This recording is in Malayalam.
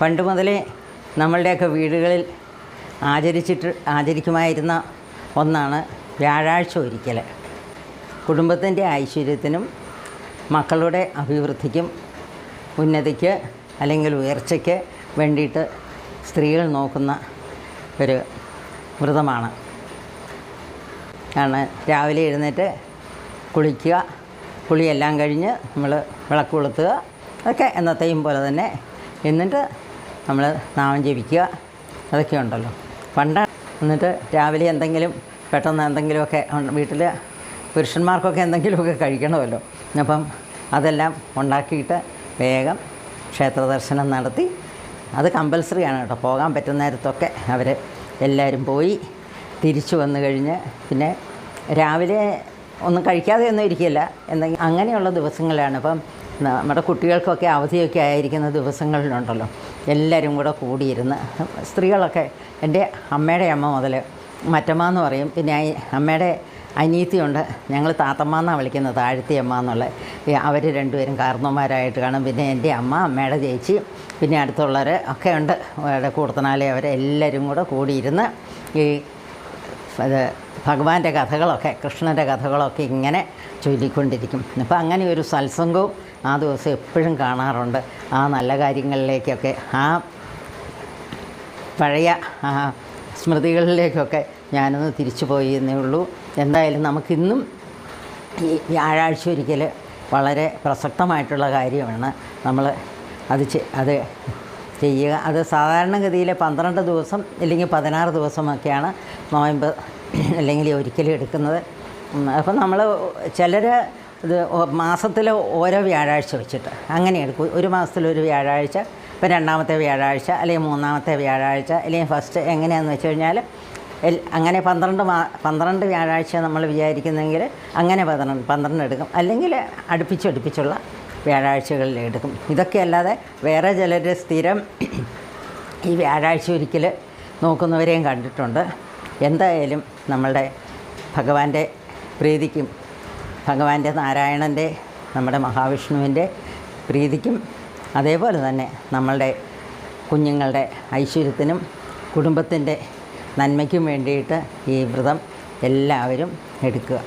പണ്ട് മുതലേ നമ്മളുടെയൊക്കെ വീടുകളിൽ ആചരിച്ചിട്ട് ആചരിക്കുമായിരുന്ന ഒന്നാണ് വ്യാഴാഴ്ച ഒരിക്കൽ. കുടുംബത്തിന്റെ ഐശ്വര്യത്തിനും മക്കളുടെ അഭിവൃദ്ധിക്കും ഉന്നതിക്ക് അല്ലെങ്കിൽ ഉയർച്ചയ്ക്ക് വേണ്ടിയിട്ട് സ്ത്രീകൾ നോക്കുന്ന ഒരു വ്രതമാണ്. ആണ് രാവിലെ എഴുന്നേറ്റ് കുളിക്കുക കുളിയെല്ലാം കഴിഞ്ഞ് നമ്മൾ വിളക്ക് കൊളുത്തുക ഒക്കെ എന്നത്തെയും പോലെ തന്നെ. എന്നിട്ട് നമ്മൾ നാമം ജപിക്കുക. അതൊക്കെ ഉണ്ടല്ലോ പണ്ട് എന്നിട്ട് രാവിലെ എന്തെങ്കിലും പെട്ടെന്ന് എന്തെങ്കിലുമൊക്കെ വീട്ടിൽ പുരുഷന്മാർക്കൊക്കെ എന്തെങ്കിലുമൊക്കെ കഴിക്കണമല്ലോ. അപ്പം അതെല്ലാം ഉണ്ടാക്കിയിട്ട് വേഗം ക്ഷേത്ര ദർശനം നടത്തി. അത് കമ്പൽസറി ആണ് കേട്ടോ. പോകാൻ പറ്റുന്ന നേരത്തൊക്കെ അവർ എല്ലാവരും പോയി തിരിച്ചു വന്നു കഴിഞ്ഞ് പിന്നെ രാവിലെ ഒന്നും കഴിക്കാതെ ഒന്നും ഇരിക്കില്ല. എന്തെങ്കിലും അങ്ങനെയുള്ള ദിവസങ്ങളാണ്. ഇപ്പം നമ്മുടെ കുട്ടികൾക്കൊക്കെ അവധിയൊക്കെ ആയിരിക്കുന്ന ദിവസങ്ങളിലുണ്ടല്ലോ. എല്ലാവരും കൂടെ കൂടിയിരുന്ന് സ്ത്രീകളൊക്കെ എന്റെ അമ്മയുടെ അമ്മ മുതൽ മറ്റമ്മ എന്ന് പറയും. പിന്നെ അമ്മയുടെ അനീത്തിയുണ്ട് ഞങ്ങൾ താത്തമ്മ എന്നാണ് വിളിക്കുന്നത്? താഴ്ത്തി അമ്മ എന്നുള്ള. അവർ രണ്ടുപേരും കാർന്നോന്മാരായിട്ട് കാണും. പിന്നെ എന്റെ അമ്മ അമ്മയുടെ ചേച്ചി പിന്നെ അടുത്തുള്ളവർ ഒക്കെ ഉണ്ട്. അവരുടെ കൂടത്തനാലെ അവരെല്ലാവരും കൂടെ കൂടിയിരുന്ന് ഈ അത് ഭഗവാന്റെ കഥകളൊക്കെ കൃഷ്ണന്റെ കഥകളൊക്കെ ഇങ്ങനെ ചൊല്ലിക്കൊണ്ടിരിക്കും. അപ്പം അങ്ങനെ ഒരു സത്സംഗവും ആ ദിവസം എപ്പോഴും കാണാറുണ്ട്. ആ നല്ല കാര്യങ്ങളിലേക്കൊക്കെ ആ പഴയ സ്മൃതികളിലേക്കൊക്കെ ഞാനൊന്ന് തിരിച്ചു പോയി എന്നേ ഉള്ളൂ. എന്തായാലും നമുക്കിന്നും ഈ വ്യാഴാഴ്ച ഒരിക്കൽ വളരെ പ്രസക്തമായിട്ടുള്ള കാര്യമാണ് നമ്മൾ അത് അത് ചെയ്യുക. അത് സാധാരണഗതിയിൽ പന്ത്രണ്ട് ദിവസം അല്ലെങ്കിൽ പതിനാറ് ദിവസമൊക്കെയാണ് നോയമ്പ് അല്ലെങ്കിൽ ഒരിക്കലും എടുക്കുന്നത്. അപ്പം നമ്മൾ ചിലർ ഇത് മാസത്തിൽ ഓരോ വ്യാഴാഴ്ച വെച്ചിട്ട് അങ്ങനെ എടുക്കും. ഒരു മാസത്തിൽ ഒരു വ്യാഴാഴ്ച ഇപ്പം രണ്ടാമത്തെ വ്യാഴാഴ്ച അല്ലെങ്കിൽ മൂന്നാമത്തെ വ്യാഴാഴ്ച അല്ലെങ്കിൽ ഫസ്റ്റ് എങ്ങനെയാണെന്ന് വെച്ച് കഴിഞ്ഞാൽ അങ്ങനെ പന്ത്രണ്ട് മാ പന്ത്രണ്ട് വ്യാഴാഴ്ച നമ്മൾ വിചാരിക്കുന്നെങ്കിൽ അങ്ങനെ പന്ത്രണ്ട് പന്ത്രണ്ട് എടുക്കും. അല്ലെങ്കിൽ അടുപ്പിച്ചടുപ്പിച്ചുള്ള വ്യാഴാഴ്ചകളിൽ എടുക്കും. ഇതൊക്കെ അല്ലാതെ വേറെ ചിലർ സ്ഥിരം ഈ വ്യാഴാഴ്ച ഒരിക്കൽ നോക്കുന്നവരെയും കണ്ടിട്ടുണ്ട്. എന്തായാലും നമ്മളുടെ ഭഗവാന്റെ പ്രീതിക്കും ഭഗവാന്റെ നാരായണന്റെ നമ്മുടെ മഹാവിഷ്ണുവിന്റെ പ്രീതിക്കും അതേപോലെ തന്നെ നമ്മളുടെ കുഞ്ഞുങ്ങളുടെ ഐശ്വര്യത്തിനും കുടുംബത്തിന്റെ നന്മയ്ക്കും വേണ്ടിയിട്ട് ഈ വ്രതം എല്ലാവരും എടുക്കുക.